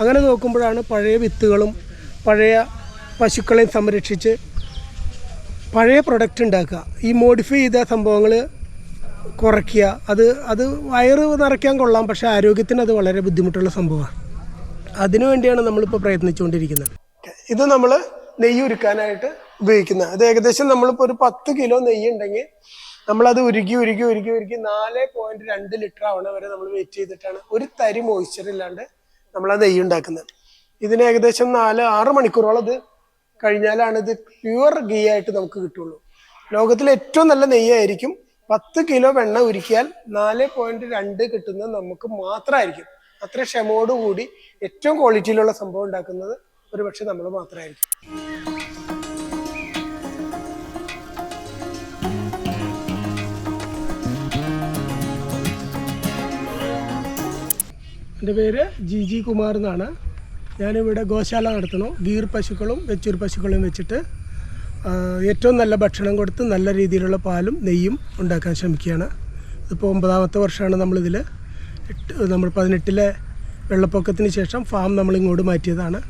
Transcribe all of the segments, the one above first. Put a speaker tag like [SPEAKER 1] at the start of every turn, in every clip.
[SPEAKER 1] അങ്ങനെ നോക്കുമ്പോഴാണ് പഴയ വിത്തുകളും പഴയ പശുക്കളെയും സംരക്ഷിച്ച് പഴയ പ്രൊഡക്റ്റ് ഉണ്ടാക്കുക. ഈ മോഡിഫൈ ചെയ്ത സംഭവങ്ങൾ കുറയ്ക്കുക. അത് അത് വയറ് നിറയ്ക്കാൻ കൊള്ളാം പക്ഷേ ആരോഗ്യത്തിന് അത് വളരെ ബുദ്ധിമുട്ടുള്ള സംഭവമാണ്. അതിനു വേണ്ടിയാണ് നമ്മളിപ്പോൾ പ്രയത്നിച്ചുകൊണ്ടിരിക്കുന്നത്. ഇത് നമ്മൾ നെയ്യ് ഉരുക്കാനായിട്ട് ഉപയോഗിക്കുന്നത് അത് ഏകദേശം നമ്മളിപ്പോൾ ഒരു പത്ത് കിലോ നെയ്യ് ഉണ്ടെങ്കിൽ നമ്മളത് ഉരുക്കി ഉരുക്കി ഉരുക്കി ഉരുക്കി നാല് പോയിന്റ് രണ്ട് ലിറ്റർ ആവണ വരെ നമ്മൾ വെയിറ്റ് ചെയ്തിട്ടാണ്. ഒരു തരി മോയ്സ്ചർ ഇല്ലാണ്ട് നമ്മൾ ആ നെയ്യ് ഉണ്ടാക്കുന്നത്. ഇതിന് ഏകദേശം നാല് ആറ് മണിക്കൂറോളം ഇത് കഴിഞ്ഞാലാണ് ഇത് പ്യുവർ ഗീ ആയിട്ട് നമുക്ക് കിട്ടുള്ളൂ. ലോകത്തിൽ ഏറ്റവും നല്ല നെയ്യായിരിക്കും. പത്ത് കിലോ വെണ്ണ ഉരുക്കിയാൽ നാല് പോയിന്റ് രണ്ട് കിട്ടുന്നത് നമുക്ക് മാത്രമായിരിക്കും. അത്ര ക്ഷമയോടുകൂടി ഏറ്റവും ക്വാളിറ്റിയിലുള്ള സംഭവം ഉണ്ടാക്കുന്നത് ഒരുപക്ഷെ നമ്മൾ മാത്രമായിരിക്കും. എന്റെ പേര് ജി ജി കുമാർ എന്നാണ്. ഞാനിവിടെ ഗോശാല നടത്തുന്നു. ഗീർ പശുക്കളും വെച്ചൂർ പശുക്കളും വെച്ചിട്ട് ഏറ്റവും നല്ല ഭക്ഷണം കൊടുത്ത് നല്ല രീതിയിലുള്ള പാലും നെയ്യും ഉണ്ടാക്കാൻ ശ്രമിക്കുകയാണ്. ഇതിപ്പോൾ ഒമ്പതാമത്തെ വർഷമാണ് നമ്മളിതിൽ എട്ട് നമ്മൾ പതിനെട്ടിലെ വെള്ളപ്പൊക്കത്തിന് ശേഷം ഫാം നമ്മൾ ഇങ്ങോട്ട് മാറ്റിയതാണ്.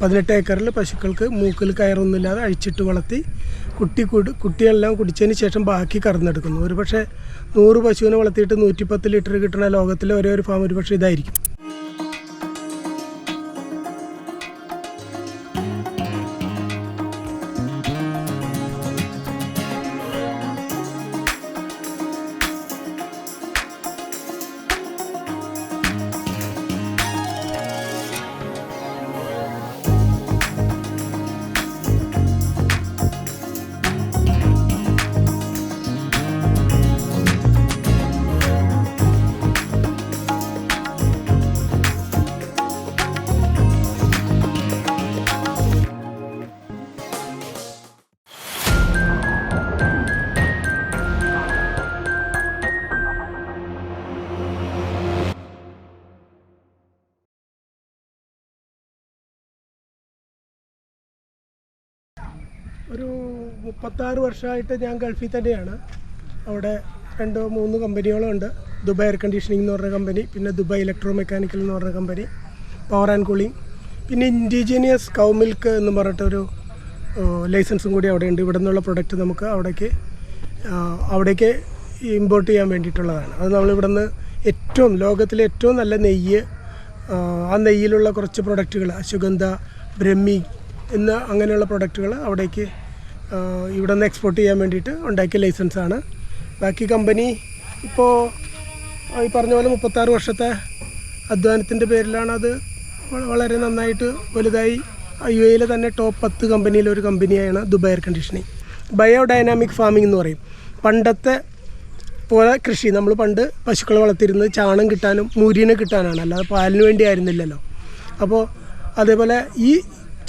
[SPEAKER 1] പതിനെട്ട് ഏക്കറിൽ പശുക്കൾക്ക് മൂക്കിൽ കയറൊന്നുമില്ലാതെ അഴിച്ചിട്ട് വളർത്തി കുട്ടി കുടി കുട്ടിയെല്ലാം കുടിച്ചതിന് ശേഷം ബാക്കി കറന്നെടുക്കുന്നു. ഒരു പക്ഷേ നൂറ് പശുവിനെ വളർത്തിയിട്ട് നൂറ്റിപ്പത്ത് ലിറ്റർ കിട്ടുന്ന ലോകത്തിലെ ഒരേ ഒരു ഫാം ഒരു പക്ഷേ ഇതായിരിക്കും. മുപ്പത്താറ് വർഷമായിട്ട് ഞാൻ ഗൾഫിൽ തന്നെയാണ്. അവിടെ രണ്ടോ മൂന്ന് കമ്പനികളും ഉണ്ട് ദുബായ് എയർ കണ്ടീഷനിങ് എന്ന് പറഞ്ഞ കമ്പനി പിന്നെ ദുബായ് ഇലക്ട്രോ മെക്കാനിക്കൽ എന്ന് പറഞ്ഞ കമ്പനി പവർ ആൻഡ് കൂളിംഗ് പിന്നെ ഇൻഡിജീനിയസ് കൗ മിൽക്ക് എന്ന് പറഞ്ഞിട്ടൊരു ലൈസൻസും കൂടി അവിടെ ഉണ്ട് ഇവിടെ നിന്നുള്ള പ്രൊഡക്റ്റ് നമുക്ക് അവിടേക്ക് അവിടേക്ക് ഇമ്പോർട്ട് ചെയ്യാൻ വേണ്ടിയിട്ടുള്ളതാണ്. അത് നമ്മൾ ഇവിടെ നിന്ന് ഏറ്റവും ലോകത്തിലെ ഏറ്റവും നല്ല നെയ്യ് ആ, നെയ്യിലുള്ള കുറച്ച് പ്രൊഡക്റ്റുകൾ അശ്വഗന്ധ ബ്രഹ്മി എന്ന അങ്ങനെയുള്ള പ്രൊഡക്റ്റുകൾ അവിടേക്ക് ഇവിടെ നിന്ന് എക്സ്പോർട്ട് ചെയ്യാൻ വേണ്ടിയിട്ട് ഉണ്ടാക്കിയ ലൈസൻസാണ് ബാക്കി കമ്പനി ഇപ്പോൾ ഈ പറഞ്ഞ പോലെ മുപ്പത്താറ് വർഷത്തെ അധ്വാനത്തിന്റെ പേരിലാണ് അത് വളരെ നന്നായിട്ട് വലുതായി. യു എയിലെ തന്നെ ടോപ്പ് പത്ത് കമ്പനിയിലെ ഒരു കമ്പനിയാണ് Dubai air conditioning biodynamic farming എന്ന് പറയും. പണ്ടത്തെ പോലെ കൃഷി നമ്മൾ പണ്ട് പശുക്കളെ വളർത്തിയിരുന്നത് ചാണം കിട്ടാനും മുരിനെ കിട്ടാനാണ്. അല്ലാതെ പാലിന് വേണ്ടി ആയിരുന്നില്ലല്ലോ. അപ്പോൾ അതേപോലെ ഈ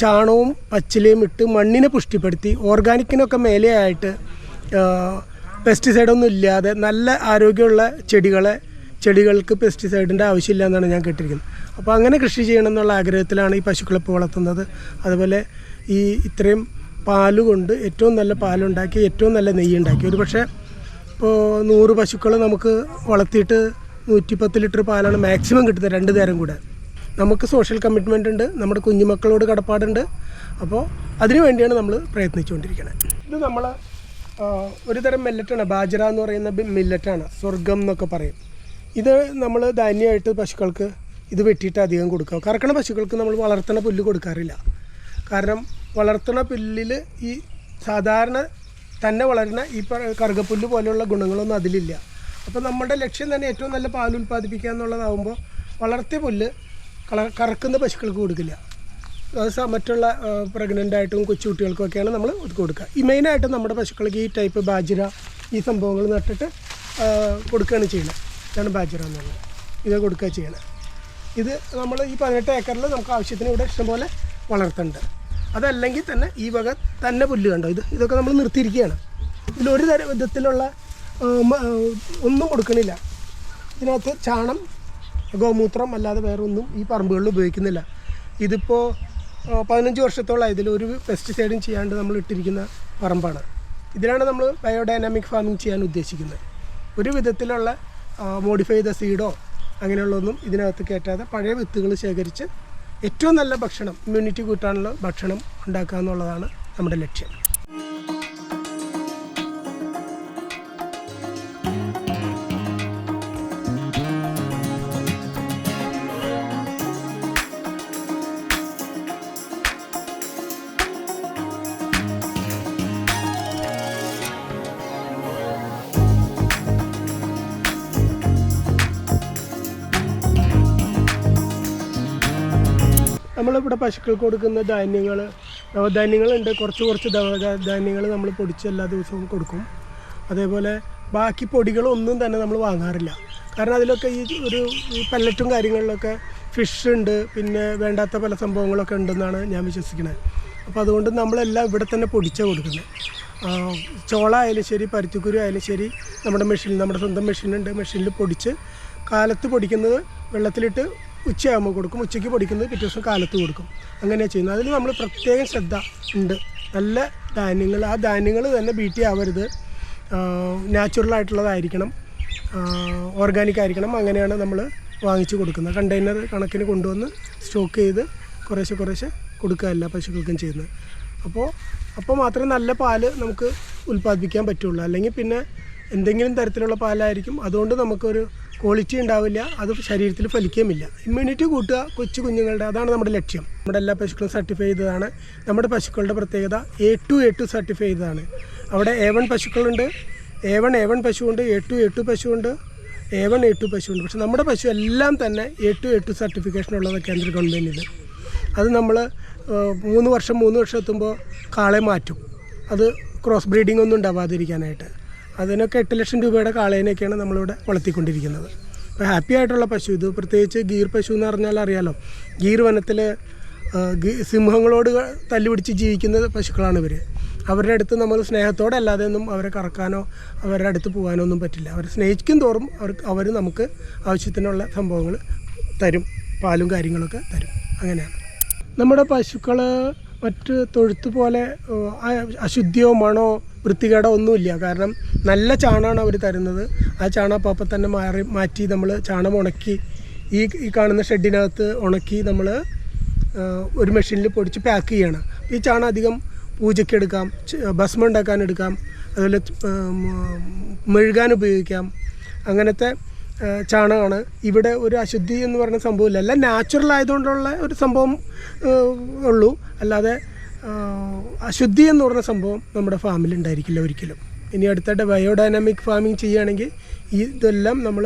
[SPEAKER 1] ചാണകവും പച്ചിലയും ഇട്ട് മണ്ണിനെ പുഷ്ടിപ്പെടുത്തി. ഓർഗാനിക്കിനൊക്കെ മേലെയായിട്ട് പെസ്റ്റിസൈഡൊന്നും ഇല്ലാതെ നല്ല ആരോഗ്യമുള്ള ചെടികളെ ചെടികൾക്ക് പെസ്റ്റിസൈഡിന്റെ ആവശ്യമില്ല എന്നാണ് ഞാൻ കേട്ടിരിക്കുന്നത്. അപ്പോൾ അങ്ങനെ കൃഷി ചെയ്യണം എന്നുള്ള ആഗ്രഹത്തിലാണ് ഈ പശുക്കളെ ഇപ്പോൾ വളർത്തുന്നത്. അതുപോലെ ഈ ഇത്രയും പാലുകൊണ്ട് ഏറ്റവും നല്ല പാലുണ്ടാക്കി ഏറ്റവും നല്ല നെയ്യ് ഉണ്ടാക്കി ഒരു പക്ഷേ ഇപ്പോൾ നൂറ് പശുക്കൾ നമുക്ക് വളർത്തിയിട്ട് നൂറ്റിപ്പത്ത് ലിറ്റർ പാലാണ് മാക്സിമം കിട്ടുന്നത് രണ്ട് നേരം കൂടെ. നമുക്ക് സോഷ്യൽ കമ്മിറ്റ്മെന്റ് ഉണ്ട് നമ്മുടെ കുഞ്ഞുമക്കളോട് കടപ്പാടുണ്ട്. അപ്പോൾ അതിനു വേണ്ടിയാണ് നമ്മൾ പ്രയത്നിച്ചുകൊണ്ടിരിക്കുന്നത് ഇത് നമ്മൾ ഒരു തരം മില്ലറ്റാണ് ബാജറ എന്ന് പറയുന്ന മില്ലറ്റാണ് സ്വർഗം എന്നൊക്കെ പറയും. ഇത് നമ്മൾ ധാന്യമായിട്ട് പശുക്കൾക്ക് ഇത് വെട്ടിയിട്ട് അധികം കൊടുക്കുക. കറക്കണ പശുക്കൾക്ക് നമ്മൾ വളർത്തണ പുല്ല് കൊടുക്കാറില്ല. കാരണം വളർത്തണ പുല്ലിൽ ഈ സാധാരണ തന്നെ വളരുന്ന ഈ കറുകപ്പുല്ല് പോലെയുള്ള ഗുണങ്ങളൊന്നും അതിലില്ല. അപ്പോൾ നമ്മുടെ ലക്ഷ്യം തന്നെ ഏറ്റവും നല്ല പാൽ ഉൽപ്പാദിപ്പിക്കുക എന്നുള്ളതാകുമ്പോൾ വളർത്തിയ പുല്ല് കറക്കുന്ന പശുക്കൾക്ക് കൊടുക്കില്ല. അത് മറ്റുള്ള പ്രഗ്നന്റ് ആയിട്ടും കൊച്ചുകുട്ടികൾക്കൊക്കെയാണ് നമ്മൾ ഇത് കൊടുക്കുക. ഈ മെയിനായിട്ട് നമ്മുടെ പശുക്കൾക്ക് ഈ ടൈപ്പ് ബാജിര ഈ സംഭവങ്ങൾ നട്ടിട്ട് കൊടുക്കുകയാണ് ചെയ്യുന്നത്. ഇതാണ് ബാജിര എന്നുള്ളത് ഇത് കൊടുക്കുക ചെയ്യണം ഇത് നമ്മൾ ഈ പതിനെട്ട് ഏക്കറിൽ നമുക്ക് ആവശ്യത്തിന് ഇവിടെ ഇഷ്ടംപോലെ വളർത്തുന്നുണ്ട്. അതല്ലെങ്കിൽ തന്നെ ഈ വക തന്നെ പുല്ല് കണ്ടോ? ഇത് ഇതൊക്കെ നമ്മൾ നിർത്തിയിരിക്കുകയാണ്. ഇതിലൊരു തര വിധത്തിലുള്ള ഒന്നും കൊടുക്കണില്ല. ഇതിനകത്ത് ചാണം ഗോമൂത്രം അല്ലാതെ വേറെ ഒന്നും ഈ പറമ്പുകളിൽ ഉപയോഗിക്കുന്നില്ല. ഇതിപ്പോൾ പതിനഞ്ച് വർഷത്തോളം ഇതിലൊരു പെസ്റ്റിസൈഡും ചെയ്യാണ്ട് നമ്മൾ ഇട്ടിരിക്കുന്ന പറമ്പാണ്. ഇതിലാണ് നമ്മൾ ബയോഡൈനാമിക് ഫാമിംഗ് ചെയ്യാൻ ഉദ്ദേശിക്കുന്നത്. ഒരു വിധത്തിലുള്ള മോഡിഫൈ ചെയ്ത സീഡോ അങ്ങനെയുള്ളതൊന്നും ഇതിനകത്ത് കയറ്റാതെ പഴയ വിത്തുകൾ ശേഖരിച്ച് ഏറ്റവും നല്ല ഭക്ഷണം ഇമ്മ്യൂണിറ്റി കൂട്ടാനുള്ള ഭക്ഷണം ഉണ്ടാക്കുക എന്നുള്ളതാണ് നമ്മുടെ ലക്ഷ്യം. നമ്മളിവിടെ പശുക്കൾക്ക് കൊടുക്കുന്ന ധാന്യങ്ങൾ നവധാന്യങ്ങളുണ്ട് കുറച്ച് കുറച്ച് ധാന്യങ്ങൾ നമ്മൾ പൊടിച്ച് എല്ലാ ദിവസവും കൊടുക്കും. അതേപോലെ ബാക്കി പൊടികളൊന്നും തന്നെ നമ്മൾ വാങ്ങാറില്ല. കാരണം അതിലൊക്കെ ഈ ഒരു പല്ലറ്റും കാര്യങ്ങളിലൊക്കെ ഫിഷ് ഉണ്ട്. പിന്നെ വേണ്ടാത്ത പല സംഭവങ്ങളൊക്കെ ഉണ്ടെന്നാണ് ഞാൻ വിശ്വസിക്കുന്നത് അപ്പോൾ അതുകൊണ്ട് നമ്മളെല്ലാം ഇവിടെ തന്നെ പൊടിച്ചാണ് കൊടുക്കുന്നത്. ചോള ആയാലും ശരി പരുത്തിക്കുരു ആയാലും ശരി നമ്മുടെ മെഷീൻ നമ്മുടെ സ്വന്തം മെഷീനുണ്ട് മെഷീനിൽ പൊടിച്ച് കാലത്ത് പൊടിക്കുന്നത് വെള്ളത്തിലിട്ട് ഉച്ചയാകുമ്പോൾ കൊടുക്കും. ഉച്ചയ്ക്ക് പൊടിക്കുന്നത് പിറ്റേ ദിവസം കാലത്ത് കൊടുക്കും. അങ്ങനെയാണ് ചെയ്യുന്നത്. അതിൽ നമ്മൾ പ്രത്യേകം ശ്രദ്ധ ഉണ്ട്. നല്ല ധാന്യങ്ങൾ ആ ധാന്യങ്ങൾ തന്നെ ബീറ്റി ആവരുത്. നാച്ചുറൽ ആയിട്ടുള്ളതായിരിക്കണം. ഓർഗാനിക് ആയിരിക്കണം. അങ്ങനെയാണ് നമ്മൾ വാങ്ങിച്ചു കൊടുക്കുന്നത്. കണ്ടെയ്നർ കണക്കിന് കൊണ്ടുവന്ന് സ്റ്റോക്ക് ചെയ്ത് കുറേശ്ശെ കുറേശ്ശെ കൊടുക്കുക പശുക്കൾക്കും ചെയ്യുന്നത്. അപ്പോൾ അപ്പോൾ മാത്രമേ നല്ല പാൽ നമുക്ക് ഉൽപ്പാദിപ്പിക്കാൻ പറ്റുള്ളൂ. അല്ലെങ്കിൽ പിന്നെ എന്തെങ്കിലും തരത്തിലുള്ള പാലായിരിക്കും. അതുകൊണ്ട് നമുക്കൊരു ക്വാളിറ്റി ഉണ്ടാവില്ല. അത് ശരീരത്തിൽ ഫലിക്കുകയുമില്ല. ഇമ്മ്യൂണിറ്റി കൂട്ടുക കൊച്ചു കുഞ്ഞുങ്ങളുടെ അതാണ് നമ്മുടെ ലക്ഷ്യം. നമ്മുടെ എല്ലാ പശുക്കളും സർട്ടിഫൈ ചെയ്തതാണ്. നമ്മുടെ പശുക്കളുടെ പ്രത്യേകത A two A two certify ചെയ്തതാണ്. അവിടെ എ വൺ പശുക്കളുണ്ട്. എ വൺ എ വൺ പശുവുണ്ട്. എ ടു എ ടു പശുവുണ്ട്. എ വൺ എ ടു പശുവുണ്ട്. പക്ഷെ നമ്മുടെ പശു എല്ലാം തന്നെ A two A two certification ഉള്ളത് കേന്ദ്ര ഗവൺമെന്റിന് അത് നമ്മൾ മൂന്ന് വർഷം മൂന്ന് വർഷം എത്തുമ്പോൾ കാളെ മാറ്റും. അത് ക്രോസ് ബ്രീഡിംഗ് ഒന്നും ഉണ്ടാവാതിരിക്കാനായിട്ട്. അതിനൊക്കെ എട്ട് ലക്ഷം രൂപയുടെ കാളേനെയൊക്കെയാണ് നമ്മളിവിടെ വളർത്തിക്കൊണ്ടിരിക്കുന്നത്. അപ്പോൾ ഹാപ്പി ആയിട്ടുള്ള പശു. ഇത് പ്രത്യേകിച്ച് ഗീർ പശു എന്ന് പറഞ്ഞാൽ അറിയാലോ. ഗീർ വനത്തിൽ സിംഹങ്ങളോട് തല്ലുപിടിച്ച് ജീവിക്കുന്ന പശുക്കളാണ് ഇവർ അവരുടെ അടുത്ത് നമ്മൾ സ്നേഹത്തോടെ അല്ലാതെ ഒന്നും അവരെ കറക്കാനോ അവരുടെ അടുത്ത് പോകാനോ ഒന്നും പറ്റില്ല. അവരെ സ്നേഹിക്കും തോറും അവർക്ക് അവർ നമുക്ക് ആവശ്യത്തിനുള്ള സംഭവങ്ങൾ തരും. പാലും കാര്യങ്ങളൊക്കെ തരും. അങ്ങനെയാണ്. നമ്മുടെ പശുക്കൾ മറ്റ് തൊഴുത്ത് പോലെ അശുദ്ധിയോ മണോ വൃത്തികേടോ ഒന്നുമില്ല കാരണം നല്ല ചാണകമാണ് അവർ തരുന്നത്. ആ ചാണകം അപ്പം അപ്പം തന്നെ മാറി മാറ്റി നമ്മൾ ചാണം ഉണക്കി ഈ ഈ കാണുന്ന ഷെഡിനകത്ത് ഉണക്കി നമ്മൾ ഒരു മെഷീനിൽ പൊടിച്ച് പാക്ക് ചെയ്യണം. ഈ ചാണകം അധികം പൂജയ്ക്ക് എടുക്കാം ഭസ്മം ഉണ്ടാക്കാൻ എടുക്കാം അതുപോലെ മെഴുകാൻ ഉപയോഗിക്കാം. അങ്ങനത്തെ ചാണകമാണ് ഇവിടെ ഒരു അശുദ്ധി എന്ന് പറയുന്ന സംഭവമില്ല. എല്ലാം നാച്ചുറൽ ആയതുകൊണ്ടുള്ള ഒരു സംഭവം ഉള്ളൂ. അല്ലാതെ അശുദ്ധി എന്ന് പറഞ്ഞ സംഭവം നമ്മുടെ ഫാമിൽ ഉണ്ടായിരിക്കില്ല ഒരിക്കലും. ഇനി അടുത്തായിട്ട് ബയോഡൈനാമിക് ഫാമിംഗ് ചെയ്യുകയാണെങ്കിൽ ഈ ഇതെല്ലാം നമ്മൾ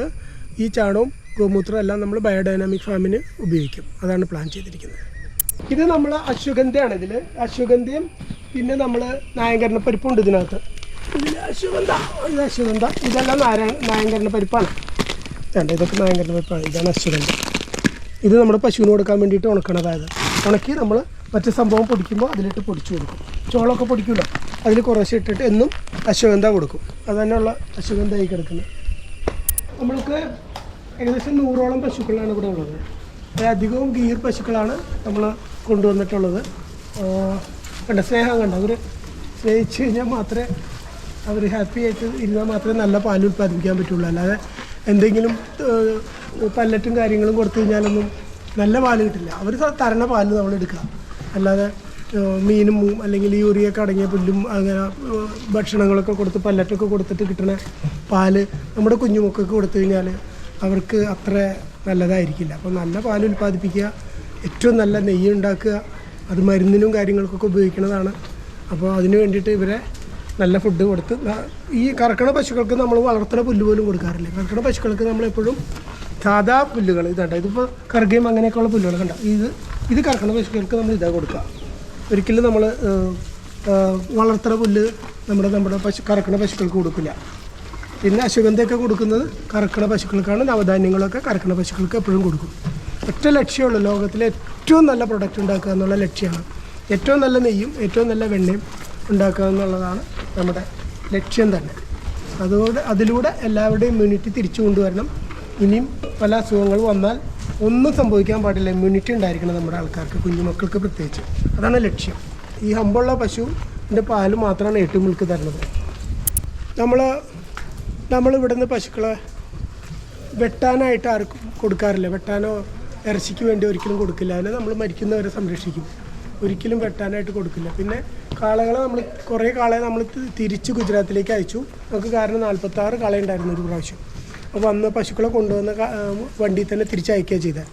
[SPEAKER 1] ഈ ചാണവും ഗോമൂത്രം എല്ലാം നമ്മൾ ബയോഡൈനാമിക് ഫാമിന് ഉപയോഗിക്കും. അതാണ് പ്ലാൻ ചെയ്തിരിക്കുന്നത്. ഇത് നമ്മൾ അശ്വഗന്ധയാണ് ഇതിൽ അശ്വഗന്ധയും പിന്നെ നമ്മൾ നായങ്കരണ പരിപ്പുണ്ട് ഇതിനകത്ത്. ഇതിൽ അശ്വഗന്ധ ഇത് അശ്വഗന്ധ. ഇതെല്ലാം നാരായ നായങ്കരണ പരിപ്പാണ്. വേണ്ട ഇതൊക്കെ നായങ്കരണ പരിപ്പാണ്. ഇതാണ് അശ്വഗന്ധ. ഇത് നമ്മുടെ പശുവിന് കൊടുക്കാൻ വേണ്ടിയിട്ട് ഉണക്കണതായത് ഉണക്കി നമ്മൾ മറ്റു സംഭവം പൊടിക്കുമ്പോൾ അതിലിട്ട് പൊടിച്ചു കൊടുക്കും. ചോളമൊക്കെ പൊടിക്കുമല്ലോ അതിൽ കുറേശ്ശെ ഇട്ടിട്ട് എന്നും അശ്വഗന്ധ കൊടുക്കും. അത് തന്നെയുള്ള അശ്വഗന്ധ ആയി കിടക്കുന്നത് നമ്മൾക്ക് ഏകദേശം നൂറോളം പശുക്കളാണ് ഇവിടെ ഉള്ളത്. അധികവും ഗീർ പശുക്കളാണ് നമ്മൾ കൊണ്ടുവന്നിട്ടുള്ളത്. കണ്ട? സ്നേഹം കണ്ട? അവർ സ്നേഹിച്ച് കഴിഞ്ഞാൽ മാത്രമേ അവർ ഹാപ്പി ആയിട്ട് ഇരുന്നാൽ മാത്രമേ നല്ല പാൽ ഉൽപ്പാദിപ്പിക്കാൻ പറ്റുള്ളൂ. അല്ലാതെ എന്തെങ്കിലും പല്ലറ്റും കാര്യങ്ങളും കൊടുത്തു കഴിഞ്ഞാലൊന്നും നല്ല പാൽ കിട്ടില്ല. അവർ തരണ പാൽ നമ്മൾ എടുക്കുക അല്ലാതെ മീനും അല്ലെങ്കിൽ യൂറിയൊക്കെ അടങ്ങിയ പുല്ലും അങ്ങനെ ഭക്ഷണങ്ങളൊക്കെ കൊടുത്ത് പല്ലറ്റൊക്കെ കൊടുത്തിട്ട് കിട്ടുന്ന പാൽ നമ്മുടെ കുഞ്ഞുമക്കൾക്ക് കൊടുത്തു കഴിഞ്ഞാൽ അവർക്ക് അത്ര നല്ലതായിരിക്കില്ല. അപ്പോൾ നല്ല പാൽ ഉൽപ്പാദിപ്പിക്കുക ഏറ്റവും നല്ല നെയ്യ് ഉണ്ടാക്കുക അത് മരുന്നിനും കാര്യങ്ങൾക്കൊക്കെ ഉപയോഗിക്കുന്നതാണ്. അപ്പോൾ അതിന് വേണ്ടിയിട്ട് ഇവരെ നല്ല ഫുഡ് കൊടുത്ത് ഈ കറക്കണ പശുക്കൾക്ക് നമ്മൾ വളർത്തുന്ന പുല്ല് പോലും കൊടുക്കാറില്ല. കറക്കണ പശുക്കൾക്ക് നമ്മളെപ്പോഴും സാധാ പുല്ലുകൾ ഇതാണ്ട ഇതിപ്പോൾ കറുകയും അങ്ങനെയൊക്കെയുള്ള പുല്ലുകൾ കണ്ട ഇത് ഇത് കറക്കണ പശുക്കൾക്ക് നമ്മൾ ഇതാ കൊടുക്കുക. ഒരിക്കലും നമ്മൾ വളർത്തുന്ന പുല്ല് നമ്മുടെ നമ്മുടെ പശു കറക്കണ പശുക്കൾക്ക് കൊടുക്കില്ല. പിന്നെ അശുഗന്ധയൊക്കെ കൊടുക്കുന്നത് കറക്കണ പശുക്കൾക്കാണ് നവധാന്യങ്ങളൊക്കെ കറക്കണ പശുക്കൾക്ക് എപ്പോഴും കൊടുക്കും. ഒറ്റ ലക്ഷ്യമുള്ളൂ ലോകത്തിലെ ഏറ്റവും നല്ല പ്രൊഡക്റ്റ് ഉണ്ടാക്കുക എന്നുള്ള ലക്ഷ്യമാണ്. ഏറ്റവും നല്ല നെയ്യും ഏറ്റവും നല്ല വെണ്ണയും ഉണ്ടാക്കുക എന്നുള്ളതാണ് നമ്മുടെ ലക്ഷ്യം തന്നെ. അതുകൊണ്ട് അതിലൂടെ എല്ലാവരുടെയും ഇമ്മ്യൂണിറ്റി തിരിച്ചു കൊണ്ടുവരണം. ഇനിയും പല അസുഖങ്ങൾ വന്നാൽ ഒന്നും സംഭവിക്കാൻ പാടില്ല. ഇമ്മ്യൂണിറ്റി ഉണ്ടായിരിക്കണം നമ്മുടെ ആൾക്കാർക്ക് കുഞ്ഞുമക്കൾക്ക് പ്രത്യേകിച്ച്. അതാണ് ലക്ഷ്യം. ഈ ഹമ്പുള്ള പശുവിന്റെ പാൽ മാത്രമാണ് ഏറ്റവും മുൾക്ക് തരുന്നത്. നമ്മൾ നമ്മൾ ഇവിടുന്ന് പശുക്കളെ വെട്ടാനായിട്ട് ആർക്കും കൊടുക്കാറില്ല. വെട്ടാനോ ഇറച്ചിക്ക് വേണ്ടി ഒരിക്കലും കൊടുക്കില്ല. അതിനെ നമ്മൾ മരിക്കുന്നവരെ സംരക്ഷിക്കും. ഒരിക്കലും വെട്ടാനായിട്ട് കൊടുക്കില്ല. പിന്നെ കാളകളെ നമ്മൾ കുറേ കാളയെ നമ്മൾ തിരിച്ച് ഗുജറാത്തിലേക്ക് അയച്ചു. നമുക്ക് കാരണം നാൽപ്പത്താറ് കാളയുണ്ടായിരുന്നു ഒരു പ്രാവശ്യം. വന്ന് പശുക്കളെ കൊണ്ടുവന്ന വണ്ടിയിൽ തന്നെ തിരിച്ചയക്കുകയാണ് ചെയ്തത്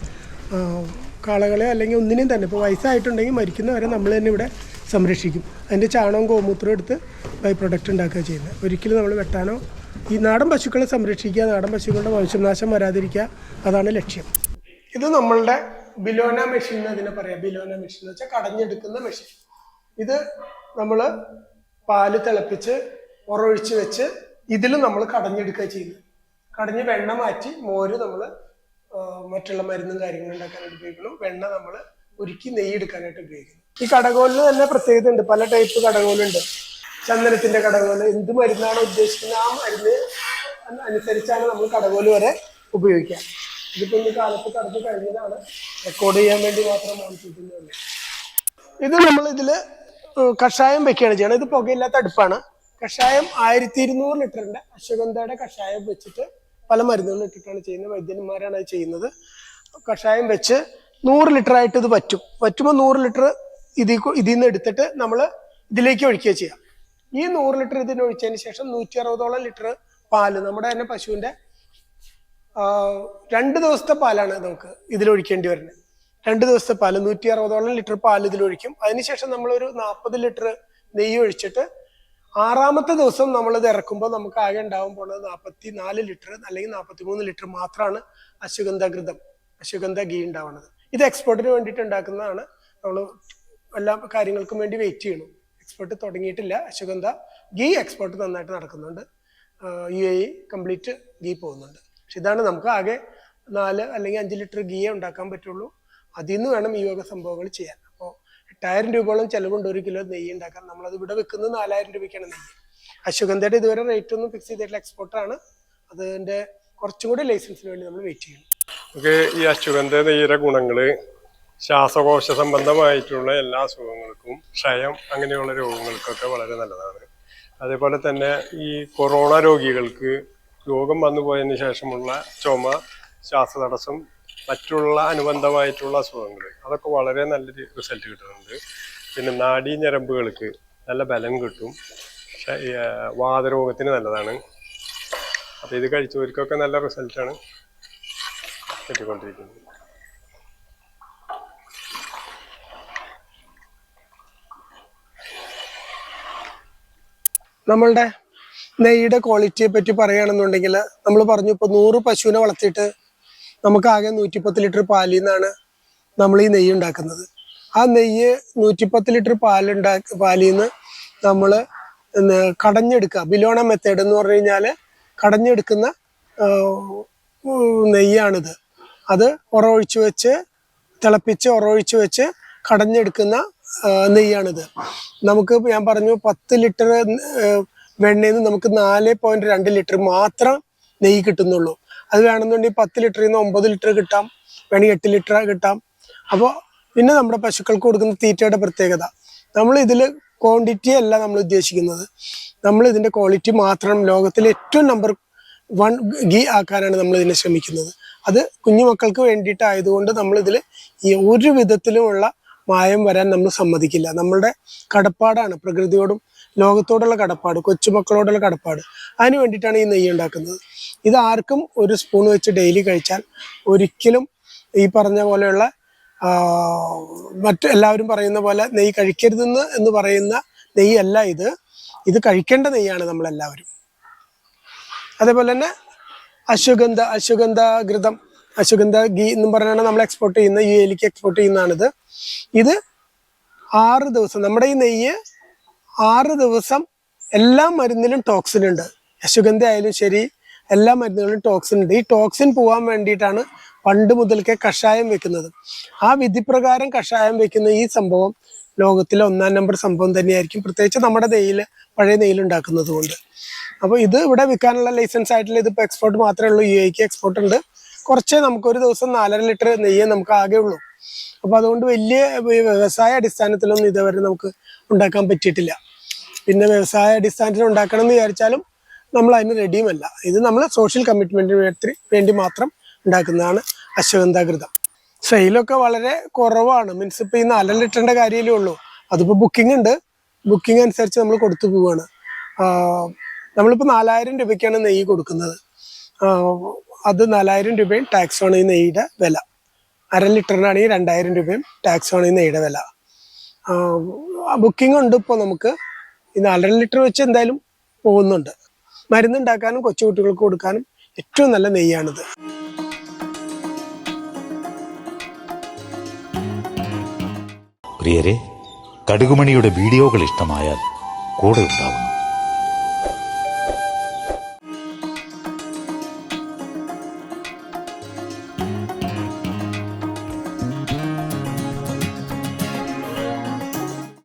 [SPEAKER 1] കാളകളെ അല്ലെങ്കിൽ ഒന്നിനെയും തന്നെ ഇപ്പോൾ വയസ്സായിട്ടുണ്ടെങ്കിൽ മരിക്കുന്നവരെ നമ്മൾ തന്നെ ഇവിടെ സംരക്ഷിക്കും. അതിന്റെ ചാണകവും ഗോമൂത്രവും എടുത്ത് ബൈ പ്രൊഡക്റ്റ് ഉണ്ടാക്കുക ചെയ്യുന്നത് ഒരിക്കലും നമ്മൾ വെട്ടാനോ ഈ നാടൻ പശുക്കളെ സംരക്ഷിക്കുക നാടൻ പശുക്കളുടെ വംശനാശം വരാതിരിക്കുക അതാണ് ലക്ഷ്യം. ഇത് നമ്മളുടെ ബിലോന മെഷീൻ എന്ന് ഇതിനെ പറയാം. ബിലോന മെഷീൻ എന്ന് വെച്ചാൽ കടഞ്ഞെടുക്കുന്ന മെഷീൻ ഇത് നമ്മൾ പാൽ തിളപ്പിച്ച് ഉറൊഴിച്ച് വെച്ച് ഇതിൽ നമ്മൾ കടഞ്ഞെടുക്കുക ചെയ്യുന്നത് കടഞ്ഞ് വെണ്ണ മാറ്റി മോര് നമ്മൾ മറ്റുള്ള മരുന്നും കാര്യങ്ങളും ഉണ്ടാക്കാനായിട്ട് ഉപയോഗിക്കുന്നു. വെണ്ണ നമ്മൾ ഉരുക്കി നെയ്യ് എടുക്കാനായിട്ട് ഉപയോഗിക്കുന്നു. ഈ കടകോലിന് തന്നെ പ്രത്യേകത ഉണ്ട്. പല ടൈപ്പ് കടകോലുണ്ട്. ചന്ദനത്തിന്റെ കടകോൽ എന്ത് മരുന്നാണ് ഉദ്ദേശിക്കുന്നത് ആ മരുന്ന് അനുസരിച്ചാണ് നമ്മൾ കടകോൽ വരെ ഉപയോഗിക്കുക. ഇതിപ്പോ ഈ കാലത്ത് കടന്നു കഴിഞ്ഞതാണ്. റെക്കോർഡ് ചെയ്യാൻ വേണ്ടി മാത്രം വാങ്ങിച്ചിട്ടുള്ളൂ ഇത് നമ്മൾ ഇതിൽ കഷായം വെക്കുകയാണ് ചെയ്യണം ഇത് പുകയില്ലാത്ത അടുപ്പാണ്. കഷായം ആയിരത്തി ഇരുന്നൂറ് ലിറ്ററിന്റെ അശ്വഗന്ധയുടെ കഷായം വെച്ചിട്ട് പല മരുന്നുകളും ഇട്ടിട്ടാണ് ചെയ്യുന്നത്. വൈദ്യന്മാരാണ് അത് ചെയ്യുന്നത്. കഷായം വെച്ച് നൂറ് ലിറ്റർ ആയിട്ട് ഇത് പറ്റും. പറ്റുമ്പോൾ നൂറ് ലിറ്റർ ഇതിൽ ഇതിൽ നിന്ന് എടുത്തിട്ട് നമ്മൾ ഇതിലേക്ക് ഒഴിക്കുക ചെയ്യാം. ഈ നൂറ് ലിറ്റർ ഇതിന് ഒഴിച്ചതിന് ശേഷം നൂറ്റി അറുപതോളം ലിറ്റർ പാൽ നമ്മുടെ തന്നെ പശുവിന്റെ രണ്ട് ദിവസത്തെ പാലാണ് നമുക്ക് ഇതിലൊഴിക്കേണ്ടി വരുന്നത്. രണ്ട് ദിവസത്തെ പാൽ നൂറ്റി അറുപതോളം ലിറ്റർ പാൽ ഇതിലൊഴിക്കും അതിനുശേഷം നമ്മളൊരു നാൽപ്പത് ലിറ്റർ നെയ്യ് ഒഴിച്ചിട്ട് ആറാമത്തെ ദിവസം നമ്മളിത് ഇറക്കുമ്പോൾ നമുക്ക് ആകെ ഉണ്ടാവാൻ പോണത് നാൽപ്പത്തി നാല് ലിറ്റർ അല്ലെങ്കിൽ നാൽപ്പത്തി മൂന്ന് ലിറ്റർ മാത്രമാണ് അശുഗന്ധഘൃതം അശുഗന്ധ ഗീ ഉണ്ടാവുന്നത് ഇത് എക്സ്പോർട്ടിന് വേണ്ടിയിട്ട് ഉണ്ടാക്കുന്നതാണ്. നമ്മൾ എല്ലാ കാര്യങ്ങൾക്കും വേണ്ടി വെയിറ്റ് ചെയ്യണം. എക്സ്പോർട്ട് തുടങ്ങിയിട്ടില്ല. അശുഗന്ധ ഗീ എക്സ്പോർട്ട് നന്നായിട്ട് നടക്കുന്നുണ്ട്. യു എ കംപ്ലീറ്റ് ഗീ പോകുന്നുണ്ട്. പക്ഷെ ഇതാണ് നമുക്ക് ആകെ നാല് അല്ലെങ്കിൽ അഞ്ച് ലിറ്റർ ഗീയേ ഉണ്ടാക്കാൻ പറ്റുള്ളൂ. അതിൽ നിന്ന് വേണം ഈ വക സംഭവങ്ങൾ ചെയ്യാൻ. എട്ടായിരം രൂപയോളം ചെലവുണ്ട് ഒരു കിലോ നെയ്യ് ഉണ്ടാക്കാൻ. നമ്മളത് ഇവിടെ വെക്കുന്നത് നാലായിരം രൂപയ്ക്കാണ് നെയ്യ്. അശ്വഗന്ധയുടെ ഇതുവരെ റേറ്റ് ഒന്നും ഫിക്സ് ചെയ്തിട്ടില്ല. എക്സ്പോർട്ടാണ് അതിന്റെ കുറച്ചും കൂടി ലൈസൻസിന് വേണ്ടി നമ്മൾ വെയിറ്റ് ചെയ്യണം.
[SPEAKER 2] നമുക്ക് ഈ അശ്വഗന്ധ നെയ്യുടെ ഗുണങ്ങൾ ശ്വാസകോശ സംബന്ധമായിട്ടുള്ള എല്ലാ അസുഖങ്ങൾക്കും ക്ഷയം അങ്ങനെയുള്ള രോഗങ്ങൾക്കൊക്കെ വളരെ നല്ലതാണ്. അതേപോലെ തന്നെ ഈ കൊറോണ രോഗികൾക്ക് രോഗം വന്നു പോയതിന് ശേഷമുള്ള ചുമ ശ്വാസതടസ്സം മറ്റുള്ള അനുബന്ധമായിട്ടുള്ള അസുഖങ്ങൾ അതൊക്കെ വളരെ നല്ലൊരു റിസൾട്ട് കിട്ടുന്നുണ്ട്. പിന്നെ നാഡീ ഞരമ്പുകൾക്ക് നല്ല ബലം കിട്ടും. വാതരോഗത്തിന് നല്ലതാണ്. അപ്പോൾ ഇത് കഴിച്ചവർക്കൊക്കെ നല്ല റിസൾട്ടാണ് കിട്ടിക്കൊണ്ടിരിക്കുന്നത്.
[SPEAKER 1] നമ്മളുടെ നെയ്യുടെ ക്വാളിറ്റിയെ പറ്റി പറയുകയാണെന്നുണ്ടെങ്കിൽ നമ്മൾ പറഞ്ഞു ഇപ്പോൾ നൂറ് പശുവിനെ വളർത്തിയിട്ട് നമുക്ക് ആകെ നൂറ്റിപ്പത്ത് ലിറ്റർ പാലിൽ നിന്നാണ് നമ്മൾ ഈ നെയ്യ് ഉണ്ടാക്കുന്നത്. ആ നെയ്യ് നൂറ്റിപ്പത്ത് ലിറ്റർ പാലുണ്ടാ പാലിൽ നിന്ന് നമ്മൾ കടഞ്ഞെടുക്കുക ബിലോണ മെത്തേഡ് എന്ന് പറഞ്ഞു കഴിഞ്ഞാൽ കടഞ്ഞെടുക്കുന്ന നെയ്യാണിത്. അത് ഉറവൊഴിച്ച് വെച്ച് തിളപ്പിച്ച് ഉറവൊഴിച്ച് വെച്ച് കടഞ്ഞെടുക്കുന്ന നെയ്യാണിത്. നമുക്ക് ഞാൻ പറഞ്ഞു പത്ത് ലിറ്റർ വെണ്ണയിൽ നിന്ന് നമുക്ക് നാല് പോയിന്റ് രണ്ട് ലിറ്റർ മാത്രം നെയ്യ് കിട്ടുന്നുള്ളൂ. അത് വേണമെന്നുണ്ടെങ്കിൽ പത്ത് ലിറ്ററിൽ നിന്ന് ഒമ്പത് ലിറ്റർ കിട്ടാം വേണമെങ്കിൽ എട്ട് ലിറ്റർ കിട്ടാം. അപ്പോൾ പിന്നെ നമ്മുടെ പശുക്കൾക്ക് കൊടുക്കുന്ന തീറ്റയുടെ പ്രത്യേകത. നമ്മൾ ഇതിൽ ക്വാണ്ടിറ്റി അല്ല നമ്മൾ ഉദ്ദേശിക്കുന്നത്. നമ്മൾ ഇതിന്റെ ക്വാളിറ്റി മാത്രം ലോകത്തിലെ ഏറ്റവും നമ്പർ വൺ ഗീ ആക്കാനാണ് നമ്മൾ ഇതിനെ ശ്രമിക്കുന്നത്. അത് കുഞ്ഞുമക്കൾക്ക് വേണ്ടിയിട്ടായതുകൊണ്ട് നമ്മളിതിൽ ഒരു വിധത്തിലുമുള്ള മായം വരാൻ നമ്മൾ സമ്മതിക്കില്ല. നമ്മളുടെ കടപ്പാടാണ് പ്രകൃതിയോടും ലോകത്തോടുള്ള കടപ്പാട് കൊച്ചുമക്കളോടുള്ള കടപ്പാട്. അതിന് വേണ്ടിയിട്ടാണ് ഈ നെയ്യ് ഉണ്ടാക്കുന്നത്. ഇത് ആർക്കും ഒരു സ്പൂൺ വെച്ച് ഡെയിലി കഴിച്ചാൽ ഒരിക്കലും ഈ പറഞ്ഞ പോലെയുള്ള മറ്റു എല്ലാവരും പറയുന്ന പോലെ നെയ്യ് കഴിക്കരുതെന്ന് എന്ന് പറയുന്ന നെയ്യല്ല ഇത്. ഇത് കഴിക്കേണ്ട നെയ്യാണ് നമ്മളെല്ലാവരും. അതേപോലെ തന്നെ അശ്വഗന്ധ അശ്വഗന്ധ ഘൃതം അശ്വഗന്ധ ഗീ എന്നും പറഞ്ഞാണ് നമ്മൾ എക്സ്പോർട്ട് ചെയ്യുന്ന യു എയിലേക്ക് എക്സ്പോർട്ട് ചെയ്യുന്നതാണിത്. ഇത് ആറ് ദിവസം നമ്മുടെ ഈ നെയ്യ് ആറ് ദിവസം എല്ലാ മരുന്നിലും ടോക്സിൻ ഉണ്ട്. അശ്വഗന്ധ ആയാലും ശരി എല്ലാ മരുന്നുകളിലും ടോക്സിൻ ഉണ്ട്. ഈ ടോക്സിൻ പോകാൻ വേണ്ടിയിട്ടാണ് പണ്ട് മുതൽക്കേ കഷായം വെക്കുന്നത്. ആ വിധിപ്രകാരം കഷായം വെക്കുന്ന ഈ സംഭവം ലോകത്തിലെ ഒന്നാം നമ്പർ സംഭവം തന്നെയായിരിക്കും. പ്രത്യേകിച്ച് നമ്മുടെ നെയ്യിൽ പഴയ നെയ്യിൽ ഉണ്ടാക്കുന്നത് കൊണ്ട്. അപ്പോൾ ഇത് ഇവിടെ വിൽക്കാനുള്ള ലൈസൻസ് ആയിട്ടുള്ള ഇതിപ്പോൾ എക്സ്പോർട്ട് മാത്രമേ ഉള്ളൂ. യു എക്ക് എക്സ്പോർട്ട് ഉണ്ട്. കുറച്ചേ നമുക്ക് ഒരു ദിവസം നാലര ലിറ്റർ നെയ്യേ നമുക്ക് ആകെ ഉള്ളൂ. അപ്പോൾ അതുകൊണ്ട് വലിയ വ്യവസായ അടിസ്ഥാനത്തിലൊന്നും ഇതുവരെ നമുക്ക് ഉണ്ടാക്കാൻ പറ്റിയിട്ടില്ല. പിന്നെ വ്യവസായ അടിസ്ഥാനത്തിൽ ഉണ്ടാക്കണം എന്ന് വിചാരിച്ചാലും നമ്മൾ അതിന് റെഡിയുമല്ല ഇത് നമ്മൾ സോഷ്യൽ കമ്മിറ്റ്മെന്റിന് വേണ്ടി മാത്രം ഉണ്ടാക്കുന്നതാണ് അശ്വഗന്ധാകൃതം. സെയിലൊക്കെ വളരെ കുറവാണ്. മീൻസ് ഇപ്പൊ ഈ നാലര ലിറ്ററിന്റെ കാര്യമല്ലേ ഉള്ളൂ. അതിപ്പോൾ ബുക്കിംഗ് ഉണ്ട്. ബുക്കിംഗ് അനുസരിച്ച് നമ്മൾ കൊടുത്തു പോവാണ്. നമ്മളിപ്പോൾ നമ്മളിപ്പോ നാലായിരം രൂപയ്ക്കാണ് നെയ്യ് കൊടുക്കുന്നത്. അത് നാലായിരം രൂപയും ടാക്സ് ആണ് ഈ നെയ്യുടെ വില. അര ലിറ്ററിനാണെങ്കിൽ രണ്ടായിരം രൂപയും ടാക്സ് ആണ് ഈ നെയ്യുടെ വില. ബുക്കിംഗ് ഉണ്ട് ഇപ്പോൾ നമുക്ക്. ഈ നാലര ലിറ്റർ വെച്ച് എന്തായാലും പോകുന്നുണ്ട്. മരുന്നുണ്ടാക്കാനും കൊച്ചുകുട്ടികൾക്ക് കൊടുക്കാനും ഏറ്റവും നല്ല നെയ്യാണിത്.
[SPEAKER 3] പ്രിയരെ കടുകുമണിയുടെ വീഡിയോകൾ ഇഷ്ടമായാൽ കൂടെ ഉണ്ടാവണം.